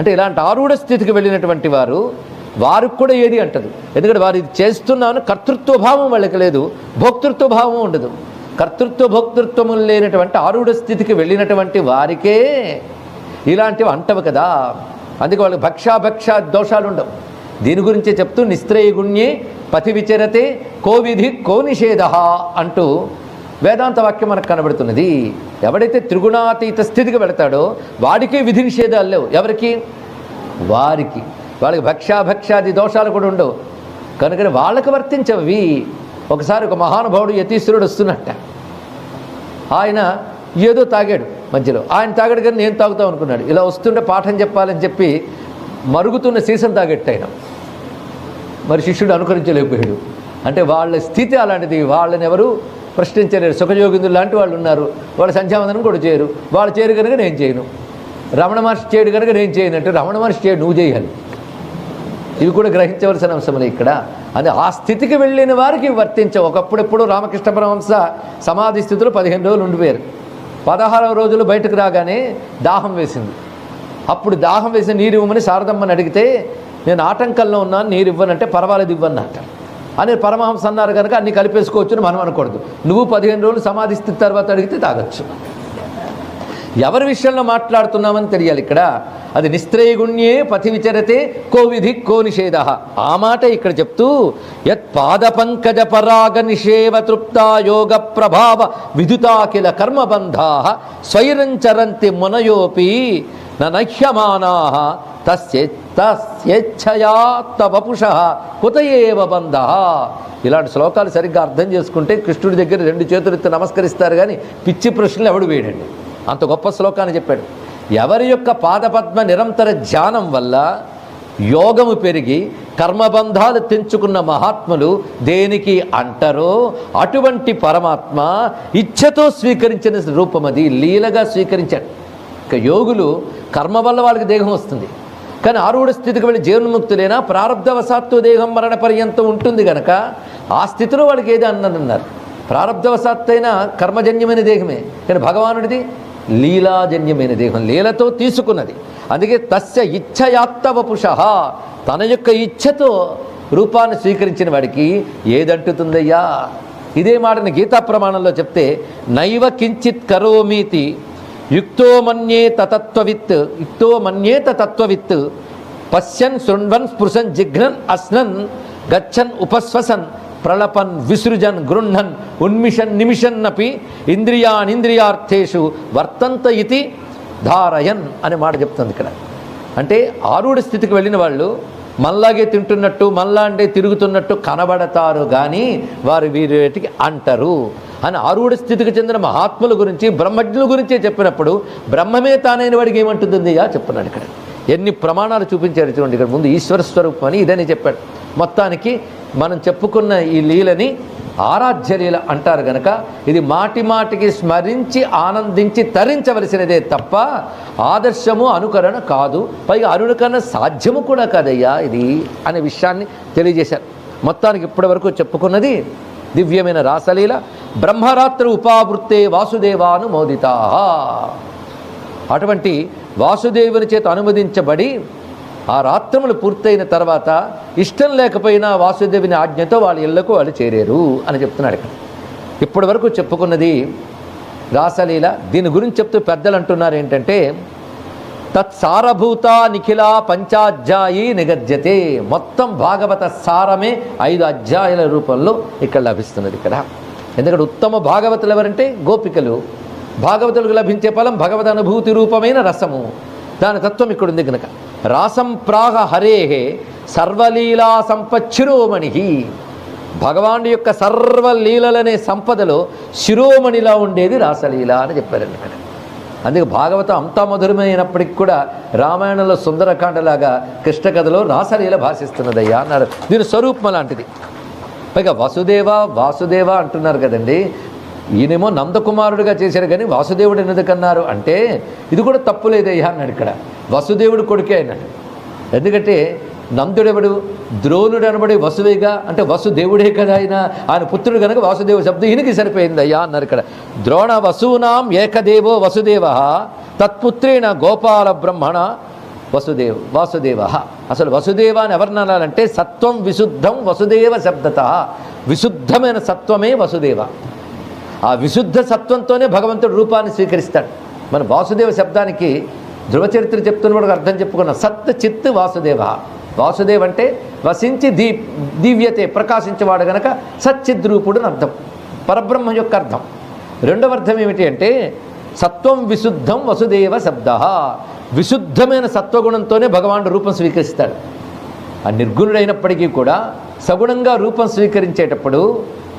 అంటే ఇలాంటి ఆరూఢ స్థితికి వెళ్ళినటువంటి వారు వారికి కూడా ఏది అంటదు. ఎందుకంటే వారు ఇది చేస్తున్నామని కర్తృత్వ భావం వాళ్ళకి లేదు భోక్తృత్వ భావం ఉండదు. కర్తృత్వ భోక్తృత్వము లేనటువంటి ఆరూఢ స్థితికి వెళ్ళినటువంటి వారికే ఇలాంటివి అంటవు కదా. అందుకే వాళ్ళకి భక్షాభక్ష దోషాలు ఉండవు. దీని గురించే చెప్తూ నిస్త్రయగుణ్యే పతి విచరతే కోవిధి కో నిషేధ అంటూ వేదాంత వాక్యం మనకు కనబడుతున్నది. ఎవడైతే త్రిగుణాతీత స్థితికి వెళతాడో వాడికే విధి నిషేధాలు లేవు. ఎవరికి? వారికి. వాళ్ళకి భక్ష్యాభక్ష్యాది దోషాలు కూడా ఉండవు. కనుక వాళ్ళకి వర్తించవి. ఒకసారి ఒక మహానుభావుడు యతీశ్వరుడు వస్తున్నట్ట. ఆయన ఏదో తాగాడు మధ్యలో. ఆయన తాగాడు కానీ నేను తాగుతాం అనుకున్నాడు. ఇలా వస్తుంటే పాఠం చెప్పాలని చెప్పి మరుగుతున్న సీసం తాగెట్టు ఆయన. మరి శిష్యుడు అనుకరించలేకపోయాడు. అంటే వాళ్ళ స్థితి అలాంటిది. వాళ్ళని ఎవరు? ప్రశ్నించలేరు. సుఖయోగిందులు లాంటి వాళ్ళు ఉన్నారు. వాళ్ళు సంధ్యావందనం కూడా చేయరు. వాళ్ళు చేయరు కనుక నేను చేయను. రమణ మహర్షి చేయడు కనుక నేను చేయనంటే రమణ మహర్షి చేయడు నువ్వు చేయాలి. ఇవి కూడా గ్రహించవలసిన అంశములే ఇక్కడ. అది ఆ స్థితికి వెళ్ళిన వారికి వర్తించవు. ఒకప్పుడెప్పుడు రామకృష్ణ పరమహంస సమాధి స్థితిలో పదిహేను రోజులు ఉండిపోయారు. పదహారవ రోజులు బయటకు రాగానే దాహం వేసింది. అప్పుడు దాహం వేసి నీరు ఇవ్వమని శారదమ్మని అడిగితే నేను ఆటంకంలో ఉన్నాను నీరు ఇవ్వనంటే పర్వాలేదు ఇవ్వను అంట అని పరమహంస అన్నారు కనుక అన్ని కలిపేసుకోవచ్చు అని మనం అనకూడదు. నువ్వు పదిహేను రోజులు సమాధి స్థితి తర్వాత అడిగితే తాగొచ్చు. ఎవరి విషయంలో మాట్లాడుతున్నామని తెలియాలి ఇక్కడ? అది నిస్త్రయగుణ్యే పథి విచరతే కో విధి కో నిషేధ. ఆ మాట ఇక్కడ చెప్తూ యత్ పాదపంకజ పరాగ నిషేవ తృప్తా యోగ ప్రభావ విదుతాకిల కర్మబంధా స్వైరంచరంతి మునయోపి నహ్యమానా తస్చేత్ తస్యేచ్ఛయా తవపుష కుతయేవ బంధ. ఇలాంటి శ్లోకాలు సరిగ్గా అర్థం చేసుకుంటే కృష్ణుడి దగ్గర రెండు చేతులు ఎత్తి నమస్కరిస్తారు కానీ పిచ్చి ప్రశ్నలు ఎవడు వేయడండి. అంత గొప్ప శ్లోకాన్ని చెప్పాడు. ఎవరి యొక్క పాదపద్మ నిరంతర ధ్యానం వల్ల యోగము పెరిగి కర్మబంధాలు తెంచుకున్న మహాత్ములు దేనికి అంటారో అటువంటి పరమాత్మ ఇచ్ఛతో స్వీకరించిన రూపం అది లీలగా స్వీకరించాడు. ఇక యోగులు కర్మ వల్ల వాళ్ళకి దేహం వస్తుంది. కానీ ఆరువుడ స్థితికి వెళ్ళి జీవన్ముక్తులైనా ప్రారంధవశాత్తు దేహం మరణ పర్యంతం ఉంటుంది కనుక ఆ స్థితిలో వాళ్ళకి ఏది అన్నదన్నారు. ప్రారంధవశాత్తైన కర్మజన్యమైన దేహమే. కానీ భగవానుడిది లీలాజన్యమైన దేహం లీలతో తీసుకున్నది. అందుకే తస్య ఇచ్ఛయాత్తవపుష తన యొక్క ఇచ్ఛతో రూపాన్ని స్వీకరించిన వాడికి ఏదంటుతుందయ్యా? ఇదే మాటని గీతా ప్రమాణంలో చెప్తే నైవ కించిత్ కరోమీతి యుక్తో మన్యేత తత్వవిత్ యుక్తో మన్యేత తత్వవిత్ పశ్యన్ శృణ్వన్ స్పృశన్ జిఘ్నన్ అస్నన్ గచ్చన్ ఉపస్వసన్ ప్రళపన్ విసృజన్ గృహ్ణన్ ఉన్మిషన్ నిమిషన్నపి ఇంద్రియానింద్రియార్థేషు వర్తంత ఇతి ధారయన్ అనే మాట చెప్తుంది ఇక్కడ. అంటే ఆరుడి స్థితికి వెళ్ళిన వాళ్ళు మళ్ళాగే తింటున్నట్టు మళ్ళాంటే తిరుగుతున్నట్టు కనబడతారు కానీ వారు వీటికి అంటారు. అని ఆరుడ స్థితికి చెందిన మహాత్ముల గురించి బ్రహ్మజ్ఞుల గురించే చెప్పినప్పుడు బ్రహ్మమే తానైన వాడికి ఏమంటుందియా చెప్తున్నాడు ఇక్కడ. ఎన్ని ప్రమాణాలు చూపించారు చూడండి ఇక్కడ ముందు ఈశ్వర స్వరూపం అని ఇదని చెప్పాడు. మొత్తానికి మనం చెప్పుకున్న ఈ లీలని ఆరాధ్య లీల అంటారు గనక ఇది మాటి మాటికి స్మరించి ఆనందించి తరించవలసినదే తప్ప ఆదర్శము అనుకరణ కాదు. పైగా అనుకరణ సాధ్యము కూడా కాదయ్యా ఇది అనే విషయాన్ని తెలియజేశారు. మొత్తానికి ఇప్పటి వరకు చెప్పుకున్నది దివ్యమైన రాసలీల బ్రహ్మరాత్రి ఉపావృత్తే వాసుదేవాను మోదితా. అటువంటి వాసుదేవుని చేత అనుమదించబడి ఆ రాత్రములు పూర్తయిన తర్వాత ఇష్టం లేకపోయినా వాసుదేవుని ఆజ్ఞతో వాళ్ళ ఇళ్ళకు వాళ్ళు చేరారు అని చెప్తున్నాడు ఇక్కడ. ఇప్పటి వరకు చెప్పుకున్నది రాసలీల. దీని గురించి చెప్తూ పెద్దలు అంటున్నారు ఏంటంటే తత్సారభూత నిఖిల పంచాధ్యాయి నిగద్యతే మొత్తం భాగవత సారమే ఐదు అధ్యాయుల రూపంలో ఇక్కడ లభిస్తున్నది ఇక్కడ. ఎందుకంటే ఉత్తమ భాగవతులు ఎవరంటే గోపికలు. భాగవతులకు లభించే ఫలం భగవద్ అనుభూతి రూపమైన రసము. దాని తత్వం ఇక్కడ ఉంది కనుక రాసం ప్రాహ హరేహే సర్వలీలా సంపచ్చిరోమణి. భగవాను యొక్క సర్వలీలలనే సంపదలో శిరోమణిలా ఉండేది రాసలీల అని చెప్పారండి ఇక్కడ. అందుకే భాగవతం అంతా మధురమైనప్పటికి కూడా రామాయణంలో సుందరకాండలాగా కృష్ణ కథలో రాసలీల భాషిస్తున్నదయ్యా అన్నారు దీని స్వరూపం లాంటిది పైగా వసుదేవ వాసుదేవ అంటున్నారు కదండి. ఈయనేమో నందకుమారుడిగా చేశారు కానీ వాసుదేవుడు ఎందుకన్నారు అంటే ఇది కూడా తప్పు లేదయ్యా అన్నాడు ఇక్కడ. వసుదేవుడు కొడుకే అన్నాడు. ఎందుకంటే నందుడెవడు? ద్రోణుడు అనబడి వసువేగా అంటే వసుదేవుడే కదా ఆయన. ఆయన పుత్రుడు కనుక వాసుదేవ శబ్దం ఈయనకి సరిపోయింది అయ్యా అన్నారు ఇక్కడ. ద్రోణ వసూనాం ఏకదేవో వసుదేవ తత్పుత్రేణ గోపాల బ్రహ్మణ వసుదేవ్ వాసుదేవ. అసలు వసుదేవ అని ఎవరిని అనాలంటే సత్వం విశుద్ధం వసుదేవ శబ్దత. విశుద్ధమైన సత్వమే వసుదేవ. ఆ విశుద్ధ సత్వంతోనే భగవంతుడు రూపాన్ని స్వీకరిస్తాడు. మన వాసుదేవ శబ్దానికి ధ్రువచరిత్ర చెప్తున్నప్పుడు అర్థం చెప్పుకున్న. సత్ చిత్ వాసుదేవ. వాసుదేవ్ అంటే వసించి దీ దివ్యతే ప్రకాశించేవాడు గనక సచ్చిద్రూపుడు అని అర్థం. పరబ్రహ్మ యొక్క అర్థం. రెండవ అర్థం ఏమిటి అంటే సత్వం విశుద్ధం వసుదేవ శబ్ద. విశుద్ధమైన సత్వగుణంతోనే భగవానుడు రూపం స్వీకరిస్తాడు. ఆ నిర్గుణుడైనప్పటికీ కూడా సగుణంగా రూపం స్వీకరించేటప్పుడు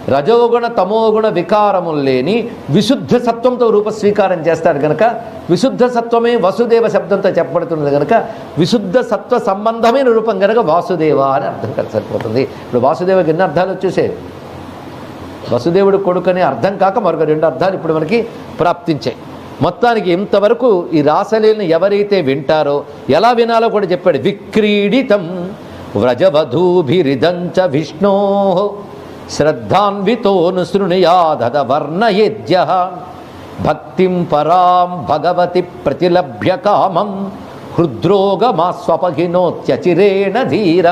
రజోగుణ తమోగుణ వికారములు లేని విశుద్ధ సత్వంతో రూపస్వీకారం చేస్తాడు కనుక విశుద్ధ సత్వమే వసుదేవ శబ్దంతో చెప్పబడుతున్నది కనుక విశుద్ధ సత్వ సంబంధమైన రూపం కనుక వాసుదేవ అని అర్థం కలిసి సరిపోతుంది. ఇప్పుడు వాసుదేవకి ఎన్ని అర్థాలు వచ్చేసాయి? వసుదేవుడు కొడుకనే అర్థం కాక మరొక రెండు అర్థాలు ఇప్పుడు మనకి ప్రాప్తించాయి. మొత్తానికి ఇంతవరకు ఈ రాసలీలను ఎవరైతే వింటారో ఎలా వినాలో కూడా చెప్పాడు. విక్రీడితం వ్రజవధూభిరిదంచ విష్ణో శ్రద్ధాన్వితోను శృణుయాధద వర్ణయేద్య భక్తిం పరాం భగవతి ప్రతిలభ్య కామం హృద్రోగమాస్వపగినోత్యచిరేణ ధీర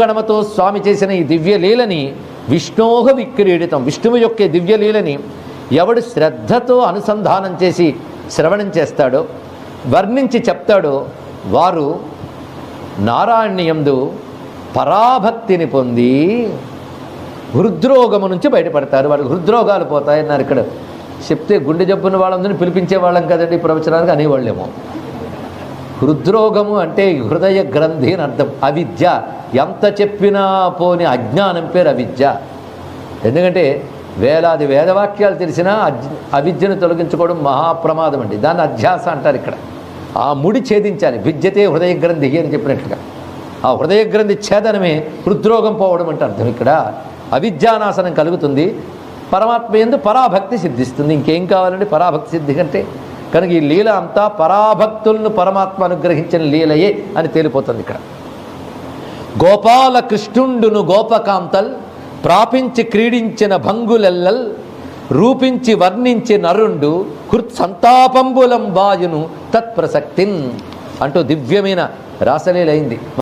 గణమతో స్వామి చేసిన ఈ దివ్యలీలని విష్ణోహ విక్రీడితం విష్ణువు యొక్క దివ్యలీలని ఎవడు శ్రద్ధతో అనుసంధానం చేసి శ్రవణం చేస్తాడో వర్ణించి చెప్తాడో వారు నారాయణ్యందు పరాభక్తిని పొంది హృద్రోగము నుంచి బయటపడతారు. వారికి హృద్రోగాలు పోతాయన్నారు ఇక్కడ. చెప్తే గుండె జబ్బున్న వాళ్ళందరినీ పిలిపించే వాళ్ళం కదండి ప్రవచనానికి అనేవాళ్ళేమో. హృద్రోగము అంటే హృదయ గ్రంథి అని అర్థం. అవిద్య. ఎంత చెప్పినా పోని అజ్ఞానం పేరు అవిద్య. ఎందుకంటే వేలాది వేదవాక్యాలు తెలిసినా అజ్ అవిద్యను తొలగించుకోవడం మహాప్రమాదం అండి. దాన్ని అధ్యాస అంటారు ఇక్కడ. ఆ ముడి ఛేదించాలి. విద్యతే హృదయ గ్రంథి అని చెప్పినట్లుగా ఆ హృదయ గ్రంథి ఛేదనమే హృద్రోగం పోవడం అంటే అర్థం ఇక్కడ. అవిద్యానాశనం కలుగుతుంది. పరమాత్మ ఎందు పరాభక్తి సిద్ధిస్తుంది. ఇంకేం కావాలండి? పరాభక్తి సిద్ధి కంటే కనుక ఈ లీల అంతా పరాభక్తులను పరమాత్మ అనుగ్రహించిన లీలయే అని తేలిపోతుంది ఇక్కడ. గోపాల కృష్ణుండును గోపకాంతల్ ప్రాపించి క్రీడించిన భంగులెల్లల్ రూపించి వర్ణించి నరుండు కృత్ సంతాపంబులం బాయును తత్ప్రసక్తిన్ అంటూ దివ్యమైన రాసలీలైంది